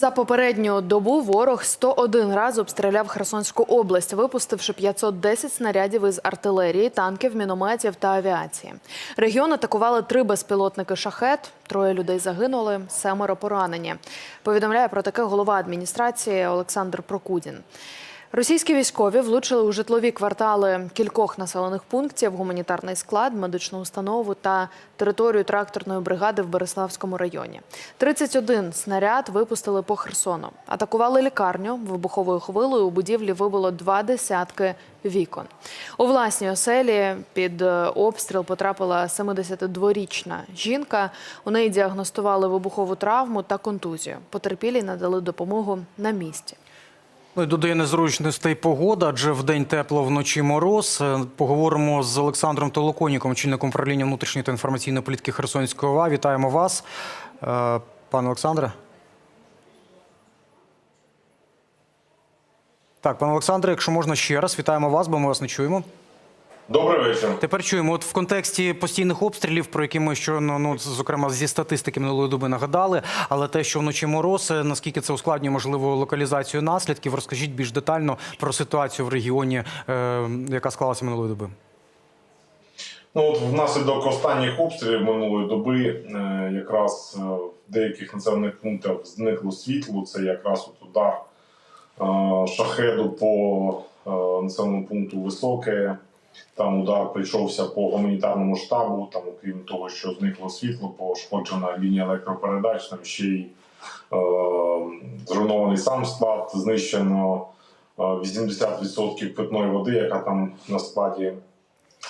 За попередню добу ворог 101 раз обстріляв Херсонську область, випустивши 510 снарядів із артилерії, танків, мінометів та авіації. Регіон атакували три безпілотники шахет. Троє людей загинули, семеро поранені. Повідомляє про таке голова адміністрації Олександр Прокудін. Російські військові влучили у житлові квартали кількох населених пунктів, гуманітарний склад, медичну установу та територію тракторної бригади в Береславському районі. 31 снаряд випустили по Херсону. Атакували лікарню. Вибуховою хвилею у будівлі вибило два десятки вікон. У власній оселі під е, обстріл потрапила 72-річна жінка. У неї діагностували вибухову травму та контузію. Потерпілій надали допомогу на місці. Ну і додає незручностей погода, адже в день тепло, вночі мороз. Е, Поговоримо з Олександром Толоконіком, очільником управління внутрішньої та інформаційної політики Херсонської ОВА. Вітаємо вас, Е, пане Олександре. Так, пане Олександре, якщо можна ще раз, вітаємо вас, бо ми вас не чуємо. Добрий вечір. Тепер чуємо, от в контексті постійних обстрілів, про які ми щойно, ну зокрема зі статистики минулої доби нагадали, але те, що вночі мороз, е, наскільки це ускладнює можливо локалізацію наслідків, розкажіть більш детально про ситуацію в регіоні, е, яка склалася минулої доби. Ну от внаслідок останніх обстрілів минулої доби, е, якраз е, в деяких населених пунктах зникло світло. Це якраз от удар е, шахеду по е, населеному пункту Високе. Там удар прийшовся по гуманітарному штабу. Там, окрім того, що зникло світло, пошкоджена лінія електропередач, там ще й е, зруйнований сам склад, знищено е, 80% питної води, яка там на складі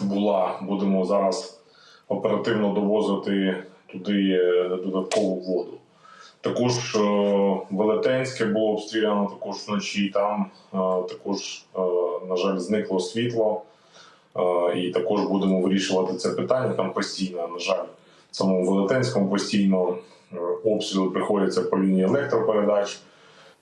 була. Будемо зараз оперативно довозити туди е, додаткову воду. Також е, Велетенське було обстріляно також вночі. Там е, також, е, на жаль, зникло світло. І також будемо вирішувати це питання. Там постійно, на жаль, в самому Велетенському постійно е, обстріли приходяться по лінії електропередач е,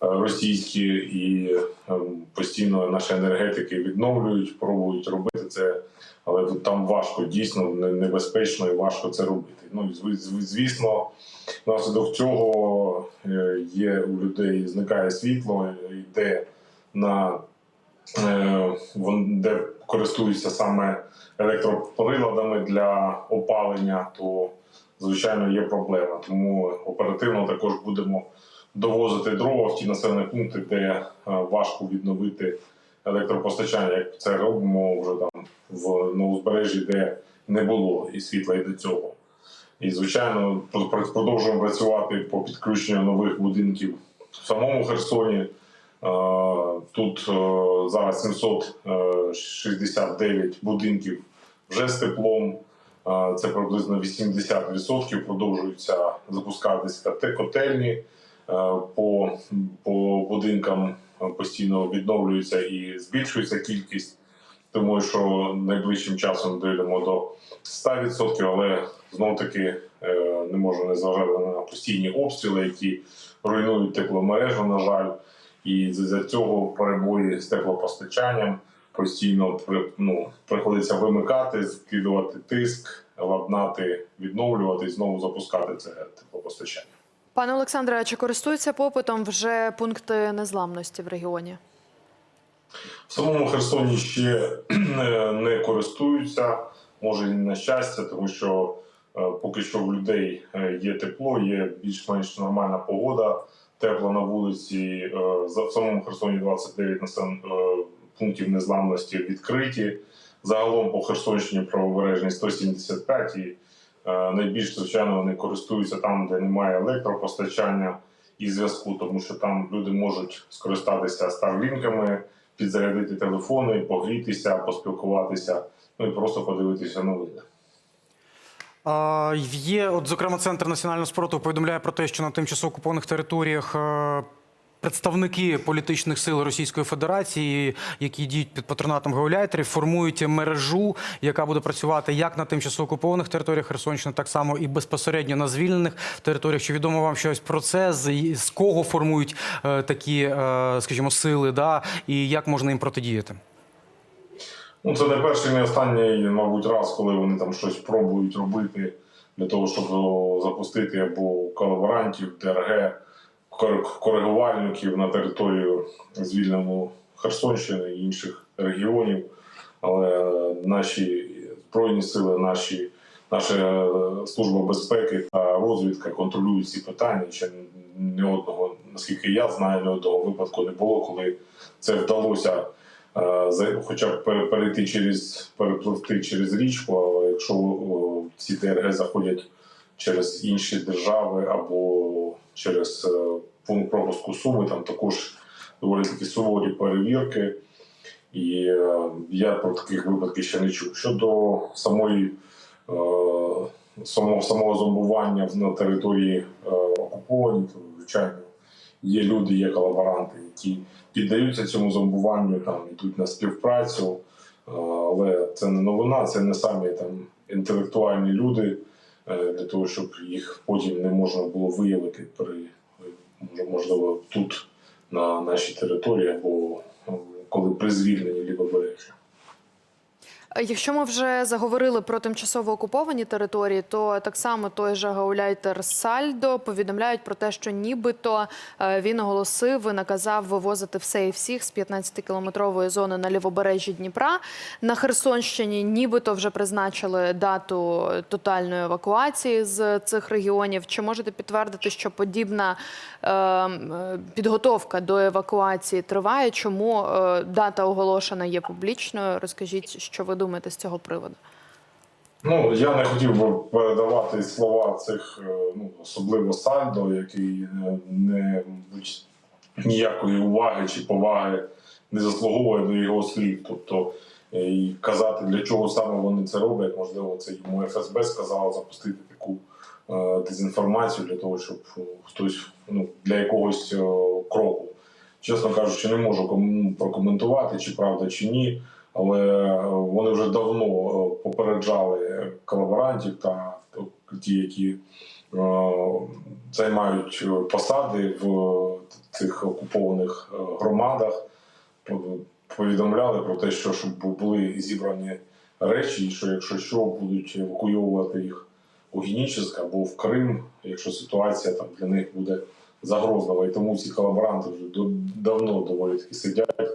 російські, і е, постійно наші енергетики відновлюють, пробують робити це, але там важко, дійсно небезпечно і важко це робити. Ну звісно, внаслідок цього є у людей зникає світло, йде на де користуються саме електроприладами для опалення, то звичайно є проблема. Тому оперативно також будемо довозити дрова в ті населені пункти, де е, важко відновити електропостачання, як це робимо вже там в узбережжі, де не було і світла і до цього. І звичайно, продовжуємо працювати по підключенню нових будинків в самому Херсоні. Е, Тут е, зараз 769 будинків вже з теплом. Е, Це приблизно 80% продовжуються запускатися те- котельні по, по будинкам постійно відновлюється і збільшується кількість. Думаю, що найближчим часом дійдемо до 100%, але знов таки не можу не зважати на постійні обстріли, які руйнують тепломережу, на жаль. І з цього перебої з теплопостачанням постійно ну, приходиться вимикати, скидувати тиск, ладнати, відновлювати і знову запускати це теплопостачання. Пане Олександре, а чи користуються попитом вже пункти незламності в регіоні? В самому Херсоні ще не- користуються, може і на щастя, тому що е, поки що в людей е, є тепло, є більш-менш нормальна погода, тепло на вулиці. Е, В самому Херсоні 29 населен- е, пунктів незламності відкриті. Загалом по Херсонщині правобережній 175 і е, найбільш звичайно вони користуються там, де немає електропостачання і зв'язку, тому що там люди можуть скористатися старлінками, підзарядити телефони, погрітися, поспілкуватися, ну і просто подивитися новини. Є, от, зокрема, Центр національного спротиву повідомляє про те, що на тимчасово окупованих територіях е, представники політичних сил Російської Федерації, які діють під патронатом гауляйтерів, формують мережу, яка буде працювати як на тимчасово окупованих територіях Херсонщини, так само і безпосередньо на звільнених територіях. Чи відомо вам щось про це? З, з кого формують е, такі, е, скажімо, сили, да, і як можна їм протидіяти? Ну, це не перший, не останній, мабуть, раз, коли вони там щось пробують робити для того, щоб запустити або колаборантів, ДРГ коригувальників на територію звільнену Херсонщини і інших регіонів. Але наші збройні сили, наші, наша е, служба безпеки та розвідка контролюють ці питання. Ще ні одного, наскільки я знаю, ні одного випадку не було, коли це вдалося. Хоча б пере- перейти через перепливти через річку, але якщо ці ДРГ заходять через інші держави або через е, пункт пропуску Суми, там також доволі такі суворі перевірки. І е, я про таких випадків ще не чув. Щодо самої е, самого, самого зомбування на території окуповані, то звичайно є люди, є колаборанти, які піддаються цьому зомбуванню, там йдуть на співпрацю. Але це не новина, це не самі там інтелектуальні люди е, для того, щоб їх потім не можна було виявити при можливо тут на нашій території або е, коли при звільненні лівобережжя. Якщо ми вже заговорили про тимчасово окуповані території, то так само той же гауляйтер Сальдо повідомляють про те, що нібито е, він оголосив і наказав вивозити все і всіх з 15-кілометрової зони на лівобережжі Дніпра. На Херсонщині нібито вже призначили дату тотальної евакуації з цих регіонів. Чи можете підтвердити, що подібна е, підготовка до евакуації триває? Чому е, дата оголошена є публічною? Розкажіть, що ви думаєте з цього приводу? Ну, я не хотів би передавати слова цих, е, ну, особливо Сальдо, який не ніякої уваги чи поваги не заслуговує до його слів. Тобто е, і казати, для чого саме вони це роблять, можливо, це йому ФСБ сказало запустити таку е, дезінформацію для того, щоб е, хтось ну, для якогось е, кроку. Чесно кажучи, не можу прокоментувати, чи правда, чи ні. Але е, вони вже давно е, попереджали колаборантів та ті, які е, займають посади в цих окупованих е, громадах, повідомляли про те, що щоб були зібрані речі, і що якщо що, будуть евакуйовувати їх у Генічеськ або в Крим, якщо ситуація там для них буде загрозлива. І тому ці колаборанти вже давно доволі таки сидять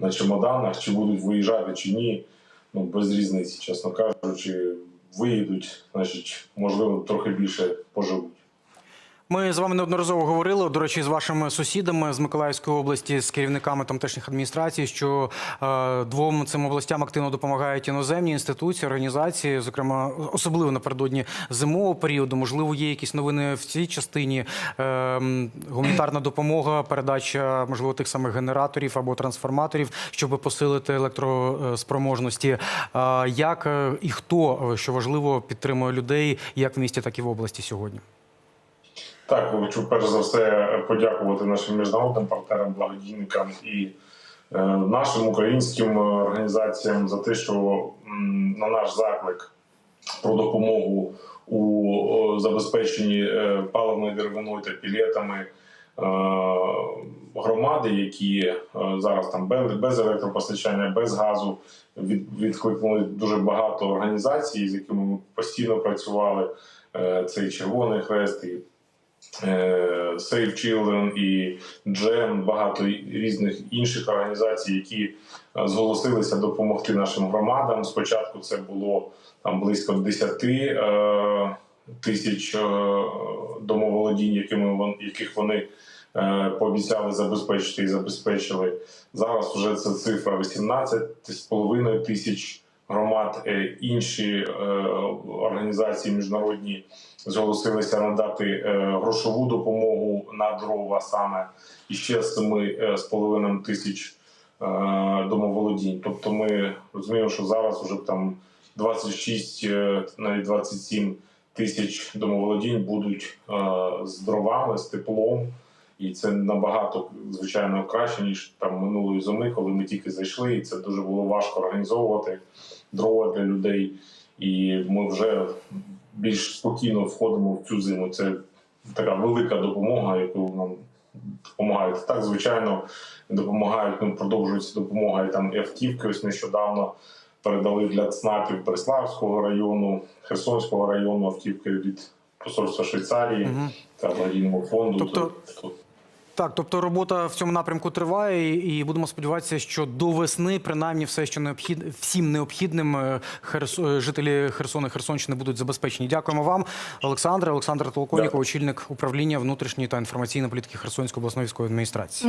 на чемоданах, чи будуть виїжджати, чи ні. Ну, без різниці, чесно кажучи, виїдуть, значить, можливо, трохи більше поживуть. Ми з вами неодноразово говорили, до речі, з вашими сусідами з Миколаївської області, з керівниками тамтешніх адміністрацій, що е, двом цим областям активно допомагають іноземні інституції, організації, зокрема, особливо напередодні зимового періоду. Можливо, є якісь новини в цій частині. Е, гуманітарна допомога, передача, можливо, тих самих генераторів або трансформаторів, щоб посилити електроспроможності. Е, як е, і хто, що важливо, підтримує людей, як в місті, так і в області сьогодні? Так, хочу перш за все подякувати нашим міжнародним партнерам, благодійникам і е, нашим українським організаціям за те, що на наш заклик про допомогу у забезпеченні е, паливною деревиною та пілетами е, громади, які зараз там без, електропостачання, без газу, відкликнули дуже багато організацій, з якими ми постійно працювали. Це і Червоний Хрест, і Save Children і GEM, багато різних інших організацій, які е, зголосилися допомогти нашим громадам. Спочатку це було там близько 10 е, тисяч е, домоволодінь, якими яких вони е, пообіцяли забезпечити і забезпечили. Зараз вже це цифра 18,5 тисяч громад. Е, Інші е, організації міжнародні зголосилися надати е, грошову допомогу на дрова саме і ще 7,5 тисяч е, домоволодінь. Тобто ми розуміємо, що зараз вже там 26, е, навіть 27 тисяч домоволодінь будуть з дровами, з теплом. І це набагато звичайно краще ніж там минулої зими, коли ми тільки зайшли, і це дуже було важко організовувати дрова для людей. І ми вже більш спокійно входимо в цю зиму. Це така велика допомога, яку нам допомагають. Так, звичайно, допомагають, ну, продовжується допомога і там і автівки. Ось нещодавно передали для ЦНАПів Береславського району, Херсонського району автівки від посольства Швейцарії Мгм. та благодійного фонду. Тобто- То- то- Так, тобто робота в цьому напрямку триває, і- будемо сподіватися, що до весни принаймні все, що необхід... всім необхідним е, Херс... е, жителі Херсона і Херсонщини будуть забезпечені. Дякуємо вам, Олександре. Олександр Толоконіков, очільник управління внутрішньої та інформаційної політики Херсонської обласної військової адміністрації.